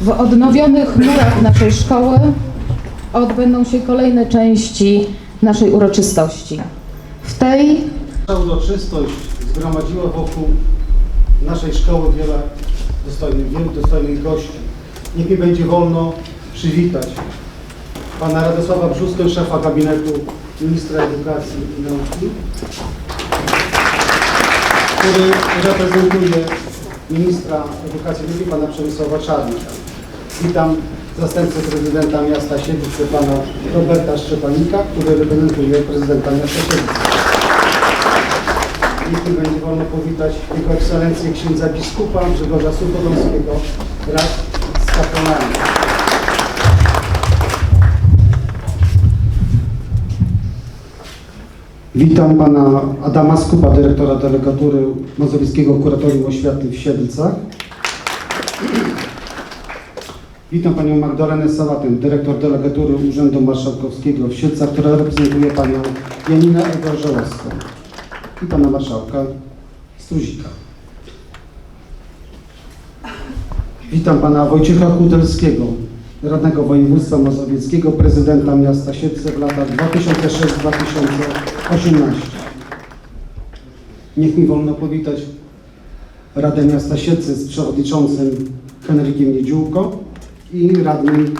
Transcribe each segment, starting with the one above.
W odnowionych murach naszej szkoły odbędą się kolejne części naszej uroczystości. W tej Ta uroczystość zgromadziła wokół naszej szkoły wiele dostojnych, wielu dostojnych gości. Niech mi będzie wolno przywitać pana Radosława Brzuskę, szefa gabinetu ministra edukacji i nauki, który reprezentuje ministra edukacji i nauki, pana Przemysława Czarnika. Witam zastępcę prezydenta miasta Siedlce, pana Roberta Szczepanika, który reprezentuje prezydenta miasta Siedlce. Mi będzie wolno powitać Jego Ekscelencję księdza biskupa Grzegorza Suchodolskiego wraz z kapłanami. Witam pana Adama Skupa, dyrektora delegatury Mazowieckiego Kuratorium Oświaty w Siedlcach. Witam panią Magdalenę Sałatę, dyrektor delegatury Urzędu Marszałkowskiego w Siedlcach, która reprezentuje panią Janinę Żołowską i pana marszałka Struzika. Witam pana Wojciecha Kudelskiego, radnego województwa mazowieckiego, prezydenta miasta Siedlce w latach 2006-2018. Niech mi wolno powitać Radę Miasta Siedlce z przewodniczącym Henrykiem Niedziółko i radnym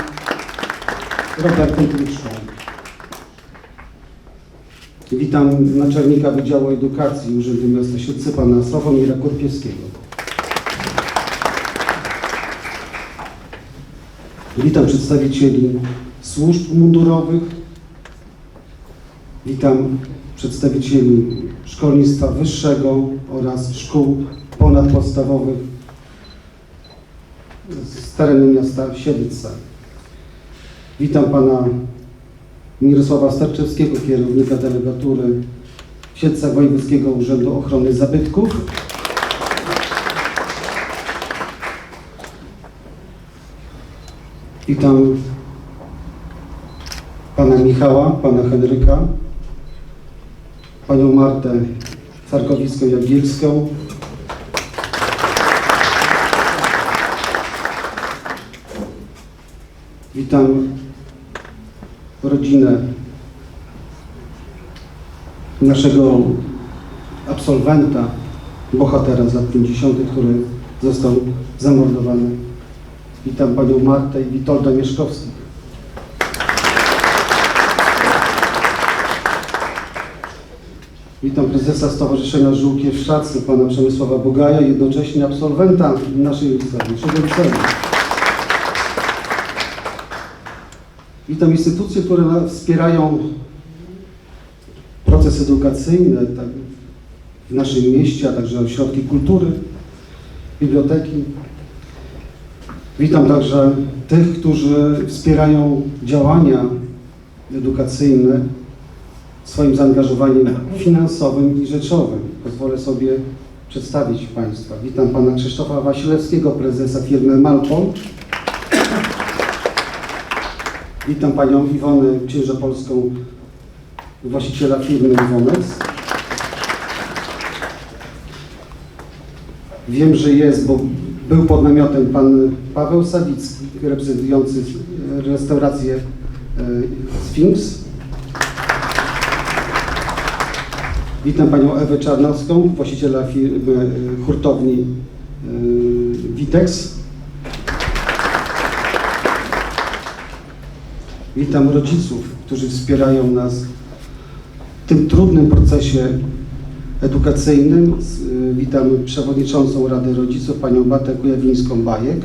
Robertem Kluczką. Witam naczelnika Wydziału Edukacji Urzędu Miasta Siedlce, pana Sławomira Kurpiewskiego. Witam przedstawicieli służb mundurowych. Witam przedstawicieli szkolnictwa wyższego oraz szkół ponadpodstawowych z terenu miasta Siedlce. Witam pana Mirosława Starczewskiego, kierownika delegatury w Siedlcach Wojewódzkiego Urzędu Ochrony Zabytków. Witam pana Michała, pana Henryka, panią Martę Sarkowicką-Jagielską, Witam rodzinę naszego absolwenta, bohatera z lat 50., który został zamordowany. Witam panią Martę i Witolda Mieszkowskich. Witam prezesa Stowarzyszenia Żółkiew Szacy, pana Przemysława Bogaja, jednocześnie absolwenta naszej liceum, liceum. Witam instytucje, które wspierają proces edukacyjny tak, w naszym mieście, a także ośrodki kultury, biblioteki. Witam także tych, którzy wspierają działania edukacyjne swoim zaangażowaniem finansowym i rzeczowym. Pozwolę sobie przedstawić Państwa. Witam Pana Krzysztofa Wasilewskiego, prezesa firmy Malpol. Witam Panią Iwonę Księżopolską, właściciela firmy Iwonex. Wiem, że jest, bo był pod namiotem Pan Paweł Sawicki, reprezentujący e, restaurację e, Sphinx. Witam Panią Ewę Czarnowską, właściciela firmy e, hurtowni Witex. Witam rodziców, którzy wspierają nas w tym trudnym procesie edukacyjnym. Y, Witam przewodniczącą Rady Rodziców, panią Batę Kujawińską-Bajek.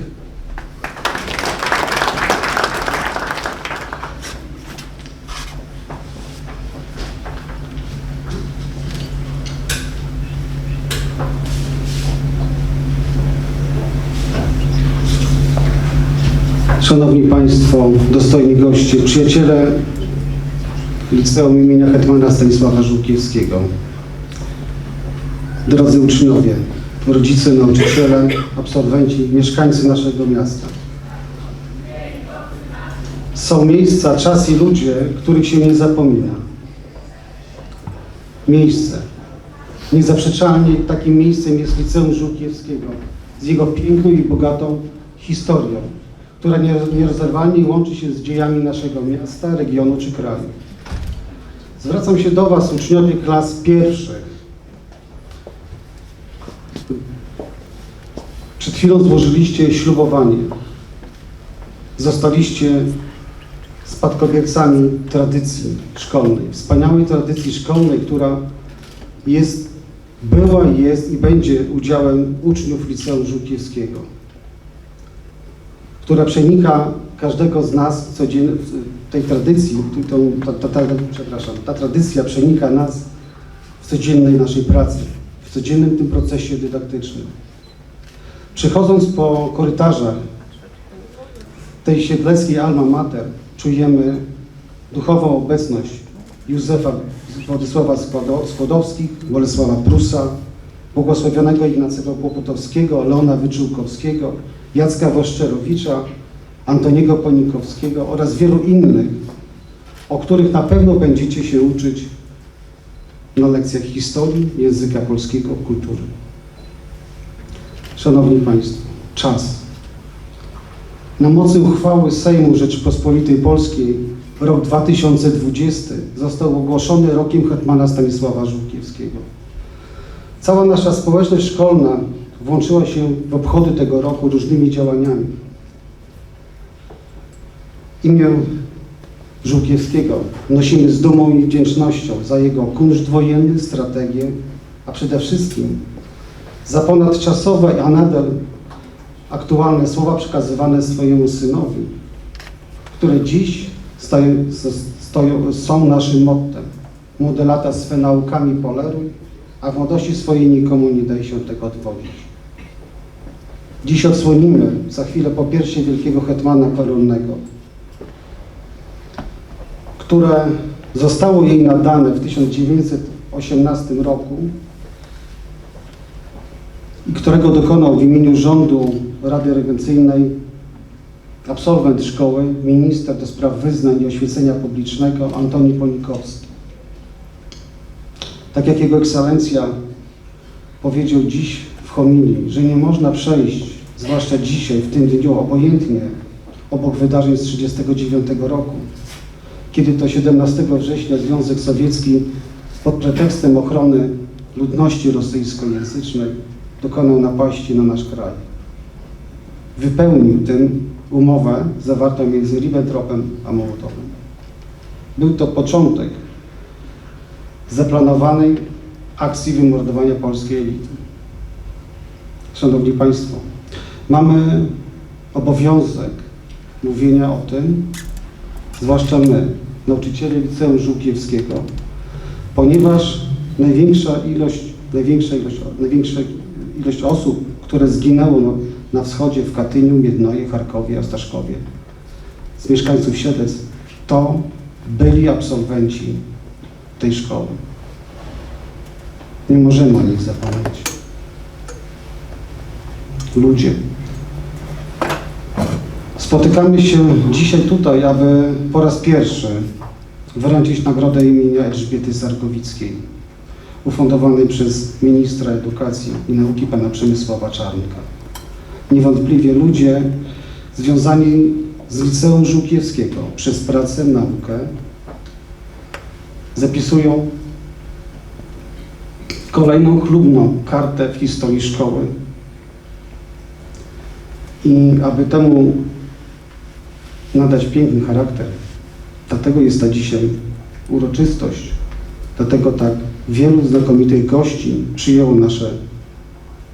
Szanowni Państwo, dostojni goście, przyjaciele Liceum imienia Hetmana Stanisława Żółkiewskiego. Drodzy uczniowie, rodzice, nauczyciele, absolwenci, mieszkańcy naszego miasta. Są miejsca, czas i ludzie, których się nie zapomina. Miejsce, Niezaprzeczalnie takim miejscem jest Liceum Żółkiewskiego z jego piękną i bogatą historią, która nie- nierozerwalnie łączy się z dziejami naszego miasta, regionu czy kraju. Zwracam się do Was, uczniowie klas pierwszych. Przed chwilą złożyliście ślubowanie. Zostaliście spadkobiercami tradycji szkolnej, wspaniałej tradycji szkolnej, która jest, była, jest i będzie udziałem uczniów Liceum Żółkiewskiego, która przenika każdego z nas codziennie, tej tradycji, tą, ta, ta, ta, przepraszam, ta tradycja przenika nas w codziennej naszej pracy, w codziennym tym procesie dydaktycznym. Przechodząc po korytarzach tej siedleckiej alma mater czujemy duchową obecność Józefa Władysława Skłodo- Skłodowskich, Bolesława Prusa, błogosławionego Ignacego Kłopotowskiego, Leona Wyczółkowskiego, Jacka Woszczerowicza, Antoniego Ponikowskiego oraz wielu innych, o których na pewno będziecie się uczyć na lekcjach historii, języka polskiego, kultury. Szanowni Państwo, czas. Na mocy uchwały Sejmu Rzeczypospolitej Polskiej rok 2020 został ogłoszony rokiem hetmana Stanisława Żółkiewskiego. Cała nasza społeczność szkolna włączyła się w obchody tego roku różnymi działaniami. Imię Żółkiewskiego nosimy z dumą i wdzięcznością za jego kunszt wojenny, strategię, a przede wszystkim za ponadczasowe, a nadal aktualne słowa przekazywane swojemu synowi, które dziś stają, stoją, są naszym mottem. Młode lata swe naukami poleruj, a w młodości swojej nikomu nie daj się tego odwodzić. Dziś odsłonimy za chwilę popiersie wielkiego hetmana koronnego, które zostało jej nadane w 1918 roku i którego dokonał w imieniu rządu Rady Regencyjnej absolwent szkoły, minister do spraw wyznań i oświecenia publicznego Antoni Ponikowski. Tak jak Jego Ekscelencja powiedział dziś w homilii, że nie można przejść, zwłaszcza dzisiaj, w tym dniu, obojętnie obok wydarzeń z 1939 roku, kiedy to 17 września Związek Sowiecki pod pretekstem ochrony ludności rosyjskojęzycznej dokonał napaści na nasz kraj. Wypełnił tym umowę zawartą między Ribbentropem a Mołotowem. Był to początek zaplanowanej akcji wymordowania polskiej elity. Szanowni Państwo, mamy obowiązek mówienia o tym, zwłaszcza my, nauczyciele Liceum Żółkiewskiego, ponieważ największa ilość, największa ilość, największa ilość osób, które zginęło no, na wschodzie w Katyniu, Miednoje, Charkowie, Ostaszkowie, z mieszkańców Siedlec, to byli absolwenci tej szkoły. Nie możemy o nich zapomnieć. Ludzie. Spotykamy się dzisiaj tutaj, aby po raz pierwszy wręczyć nagrodę imienia Elżbiety Sargowickiej, ufundowanej przez ministra edukacji i nauki pana Przemysława Czarnka. Niewątpliwie ludzie związani z Liceum Żółkiewskiego przez pracę, naukę zapisują kolejną chlubną kartę w historii szkoły. I aby temu nadać piękny charakter, dlatego jest ta dzisiaj uroczystość, dlatego tak wielu znakomitych gości przyjęło nasze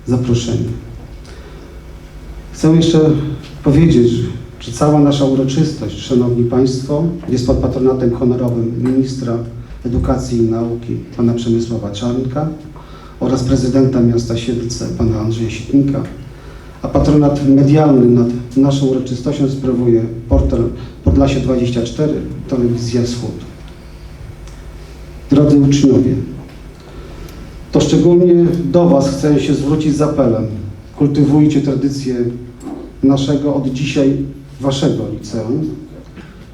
zaproszenie. Chcę jeszcze powiedzieć, że cała nasza uroczystość, Szanowni Państwo, jest pod patronatem honorowym ministra edukacji i nauki pana Przemysława Czarnka oraz prezydenta miasta Siedlce pana Andrzeja Sitnika, a patronat medialny nad naszą uroczystością sprawuje portal Podlasie 24, Telewizja Wschód. Drodzy uczniowie, to szczególnie do Was chcę się zwrócić z apelem. Kultywujcie tradycję naszego od dzisiaj Waszego liceum.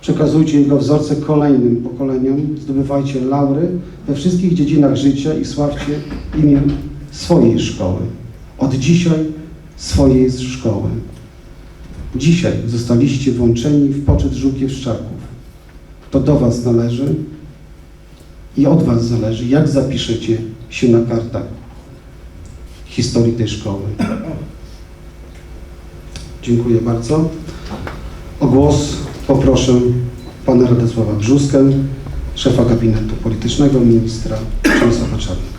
Przekazujcie jego wzorce kolejnym pokoleniom, zdobywajcie laury we wszystkich dziedzinach życia i sławcie imię swojej szkoły. Od dzisiaj swojej szkoły. Dzisiaj zostaliście włączeni w poczet żółkiewszczaków. To do Was należy i od Was zależy, jak zapiszecie się na kartach historii tej szkoły. Dziękuję bardzo. O głos poproszę pana Radosława Brzuskę, szefa gabinetu politycznego ministra Przemysława Czarnka.